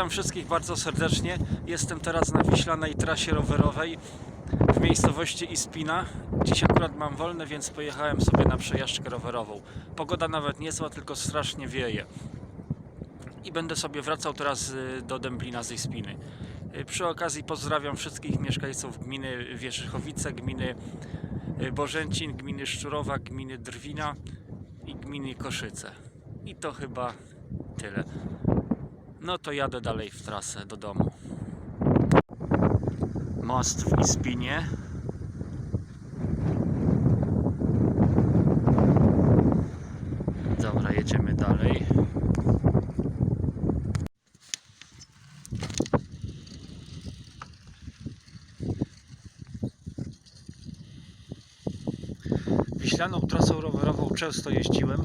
Witam wszystkich bardzo serdecznie. Jestem teraz na Wiślanej trasie rowerowej w miejscowości Ispina. Dziś akurat mam wolne, więc pojechałem sobie na przejażdżkę rowerową. Pogoda nawet niezła, tylko strasznie wieje. I będę sobie wracał teraz y, do Dęblina z Ispiny. Y, Przy okazji pozdrawiam wszystkich mieszkańców gminy Wierzchowice, gminy y, Bożęcin, gminy Szczurowa, gminy Drwina i gminy Koszyce. I to chyba tyle. No to jadę dalej w trasę do domu. Most w Ispinie. Dobra, jedziemy dalej. Wiślaną trasą rowerową często jeździłem.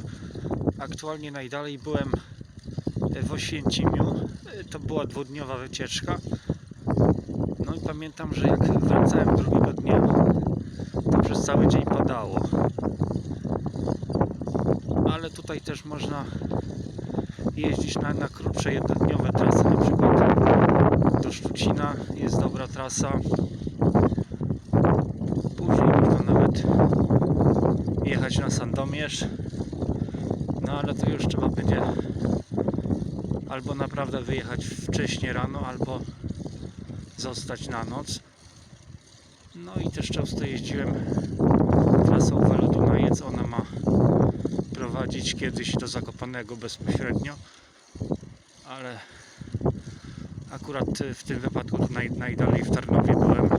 Aktualnie najdalej byłem w Oświęcimiu. To była dwudniowa wycieczka. No i pamiętam, że jak wracałem drugiego dnia, to przez cały dzień padało. Ale tutaj też można jeździć na, na krótsze jednodniowe trasy, na przykład do Szczucina jest dobra trasa. Później można nawet jechać na Sandomierz. No ale to już trzeba będzie albo naprawdę wyjechać wcześnie rano, albo zostać na noc. No i też często jeździłem trasą Welo Dunajec. Ona ma prowadzić kiedyś do Zakopanego bezpośrednio, ale akurat w tym wypadku naj, najdalej w Tarnowie byłem.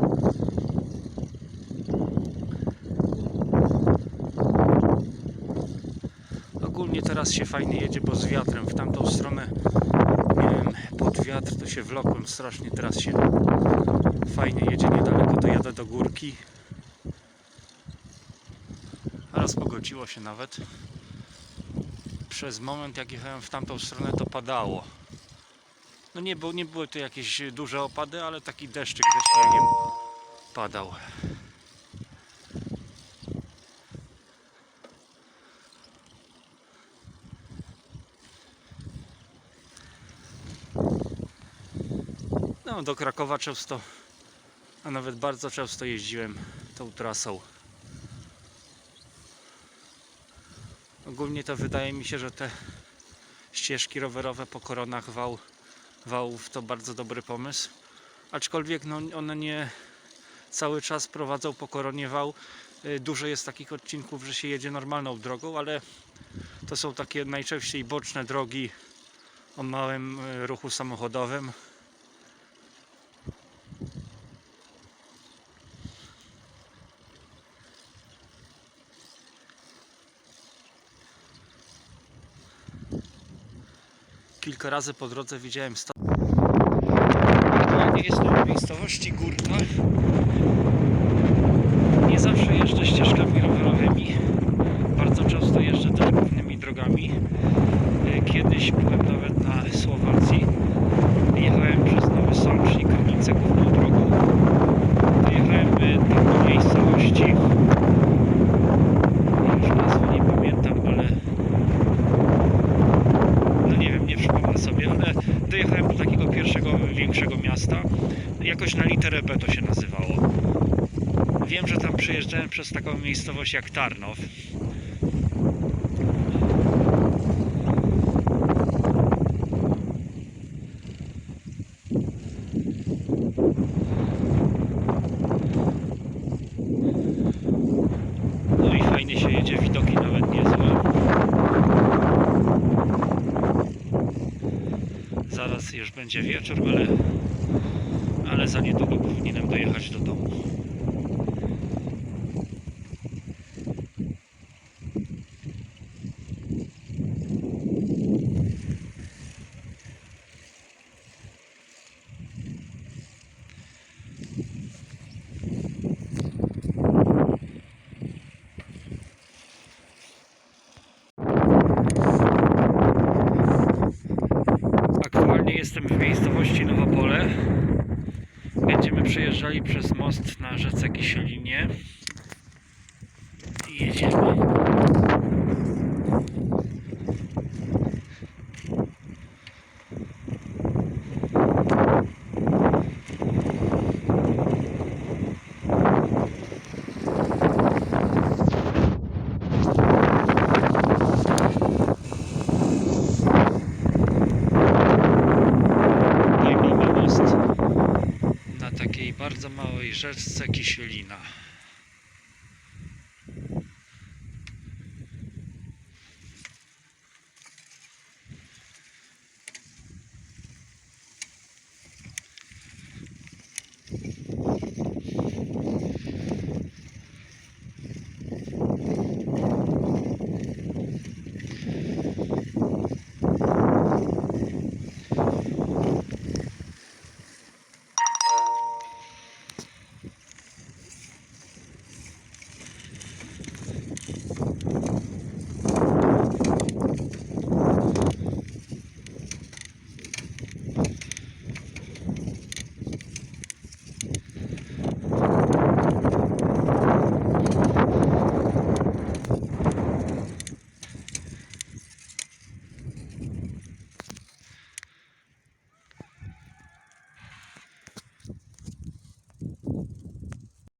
Ogólnie teraz się fajnie jedzie, bo z wiatrem w tamtą stronę miałem pod wiatr, to się wlokłem strasznie, teraz się fajnie jedzie niedaleko, to jadę do górki. Raz pogodziło się nawet. Przez moment jak jechałem w tamtą stronę to padało. No nie, było, nie były to jakieś duże opady, ale taki deszczyk ze śniegiem padał. No, do Krakowa często, a nawet bardzo często jeździłem tą trasą. Ogólnie to wydaje mi się, że te ścieżki rowerowe po koronach wał, wałów to bardzo dobry pomysł. Aczkolwiek no, one nie cały czas prowadzą po koronie wał. Y, Dużo jest takich odcinków, że się jedzie normalną drogą, ale to są takie najczęściej boczne drogi o małym y, ruchu samochodowym. Kilka razy po drodze widziałem sta... Aktualnie jestem w miejscowości Górka. Nie zawsze jeżdżę ścieżkami rowerowymi. Bardzo często jeżdżę też głównymi drogami. Y, Kiedyś byłem nawet na Słowacji. Jechałem przez Nowy Sącz i Krynicę główną drogą. Dojechałem y, tam do miejscowości. Już nazwy nie pamiętam, ale no nie wiem, nie przypomnę sobie, ale dojechałem do takiego pierwszego większego miasta. Jakoś na literę B to się nazywało. Wiem, że tam przejeżdżałem przez taką miejscowość jak Tarnow. No i fajnie się jedzie, widoki nawet niezłe. Zaraz już będzie wieczór, ale, ale za niedługo powinienem dojechać do domu. Aktualnie jestem w miejscowości Nowopole. Będziemy przejeżdżali przez most na rzece Kisielinie. takiej bardzo małej rzeczce Kisielina.